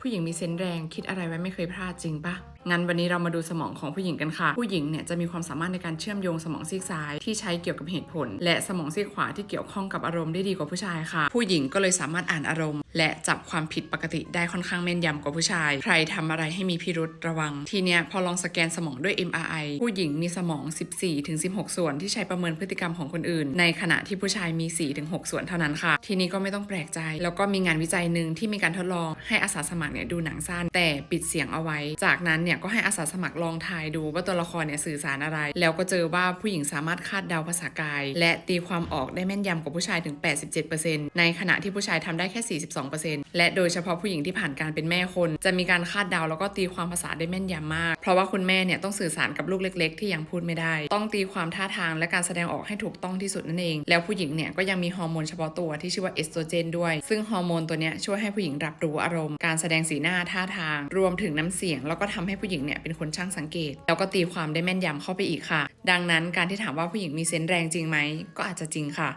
ผู้หญิงมีเซนส์แรงคิดอะไรไว้ไม่เคยพลาดจริงปะ งั้นวันนี้เรามาดูสมองของผู้หญิงกันค่ะ ผู้หญิงเนี่ยจะมีความสามารถในการเชื่อมโยงสมองซีกซ้ายที่ใช้เกี่ยวกับเหตุผล และสมองซีกขวาที่เกี่ยวข้องกับอารมณ์ได้ดีกว่าผู้ชายค่ะ ผู้หญิงก็เลยสามารถอ่านอารมณ์ และจับความผิดปกติได้ค่อนข้างแม่นยำกว่าผู้ชาย ใครทำอะไรให้มีพิรุษระวัง ทีเนี้ยพอลองสแกนสมองด้วย MRI ผู้หญิงมีสมอง 14-16 ส่วนที่ใช้ประเมินพฤติกรรมของคนอื่น ในขณะที่ผู้ชายมี 4-6 ส่วนเท่านั้นค่ะ ทีนี้ก็ไม่ต้องแปลกใจ แล้วก็มีงานวิจัยหนึ่งที่มีการทดลองให้อาสาสมัครเนี่ยดูหนังสั้นแต่ปิดเสียงเอาไว้ จากนั้นเนี่ยก็ให้อาสาสมัครลองทายดูว่าตัวละครเนี่ยสื่อสารอะไร แล้วก็เจอว่าผู้หญิงสามารถคาดเดาภาษากาย และตีความออกได้แม่นยำกว่าผู้ชายถึง 87%ในขณะที่ผู้ชายทำได้แค่ 42%และโดยเฉพาะผู้หญิงที่ผ่านการเป็นแม่คน จะมีการคาดเดาแล้วก็ตีความภาษาได้แม่นยำมาก เพราะว่าคุณแม่เนี่ยต้องสื่อสารกับลูกเล็ก ๆ ที่ยังพูดไม่ได้ ต้องตีความท่าทางและการแสดงออกให้ถูกต้องที่สุดนั่นเอง แล้วผู้หญิงเนี่ยก็ยังมีฮอร์โมนเฉพาะตัวที่ชื่อว่าเอสโตรเจนด้วย ซึ่งฮอร์โมนตัวเนี้ยช่วยให้ผู้หญิงรับรู้อารมณ์ การแสดงสีหน้าท่าทาง รวมถึงน้ำเสียง แล้วก็ทำให้ผู้หญิงเนี่ยเป็นคนช่างสังเกต แล้วก็ตีความได้แม่นยำเข้าไปอีกค่ะ ดังนั้นการที่ถามว่าผู้หญิงมีเซนส์แรงจริงไหมก็อาจจะจริงค่ะ